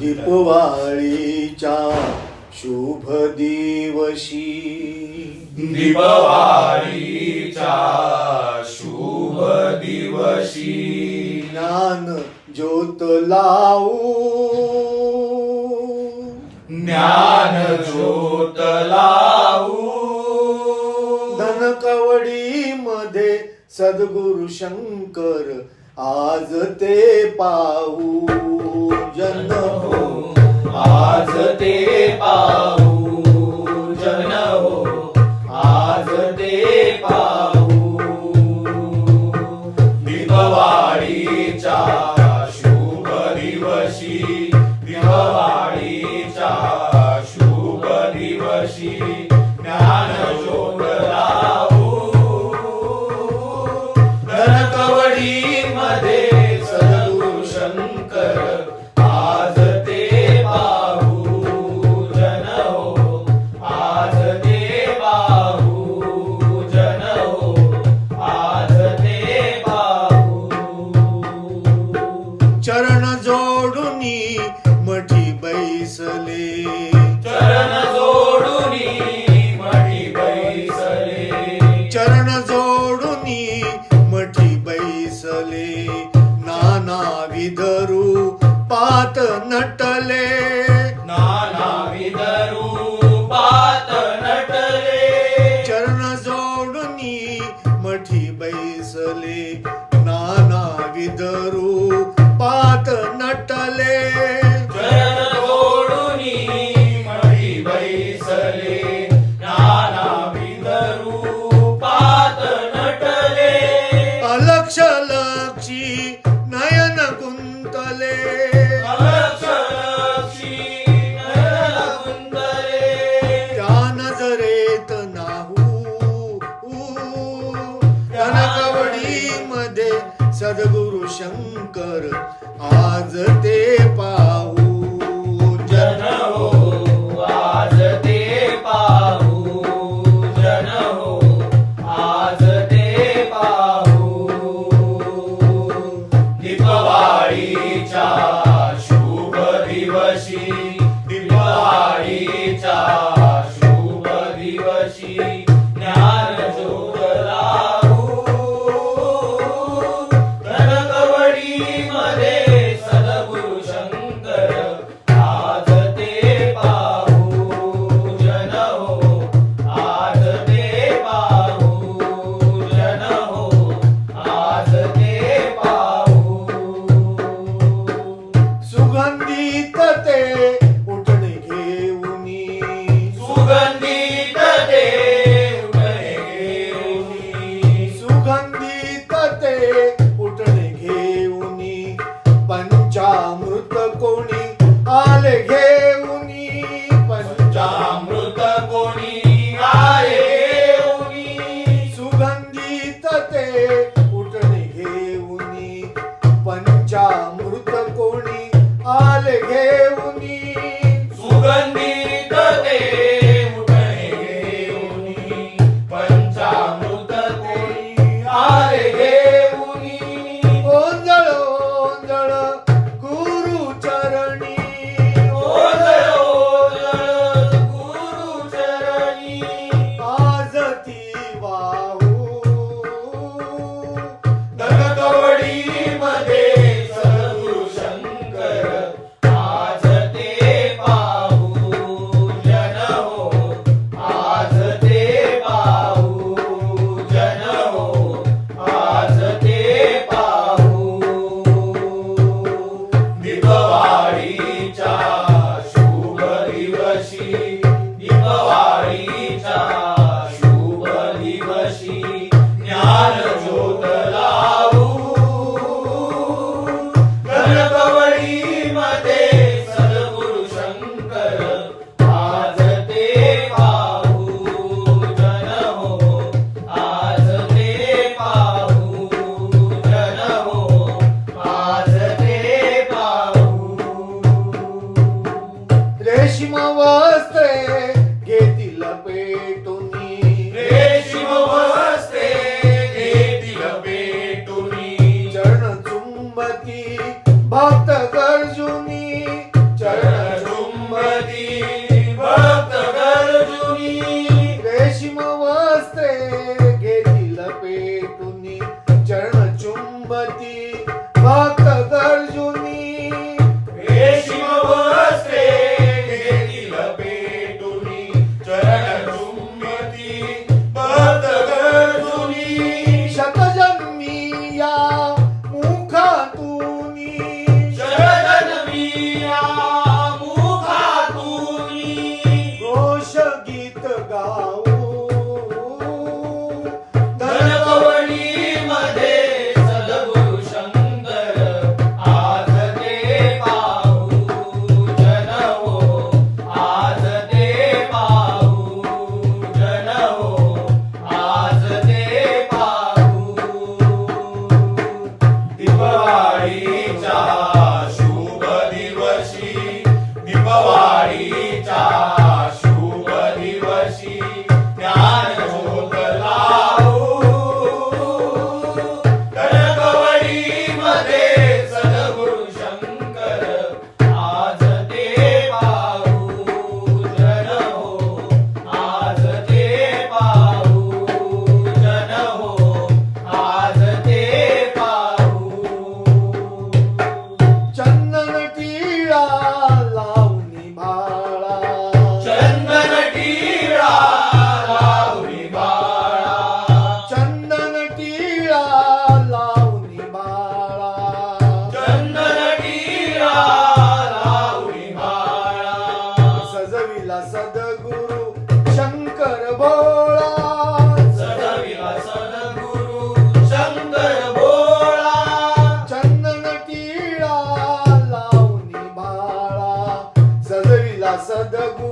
दीपवाळीच्या शुभ दिवशी. दीपवाळीच्या शुभ दिवशी. ज्ञान ज्योत लावू ज्ञान ज्योत लावू धनकवडी मध्ये सद्गुरु शंकर आज ते पाहू. चरण जोडून मठी बैसले. चरण जोडून मठी बैसले. नटले. नाना विदरू चरण जोडून मठी बैसले. नानाविध आज ते Namaste. సదగు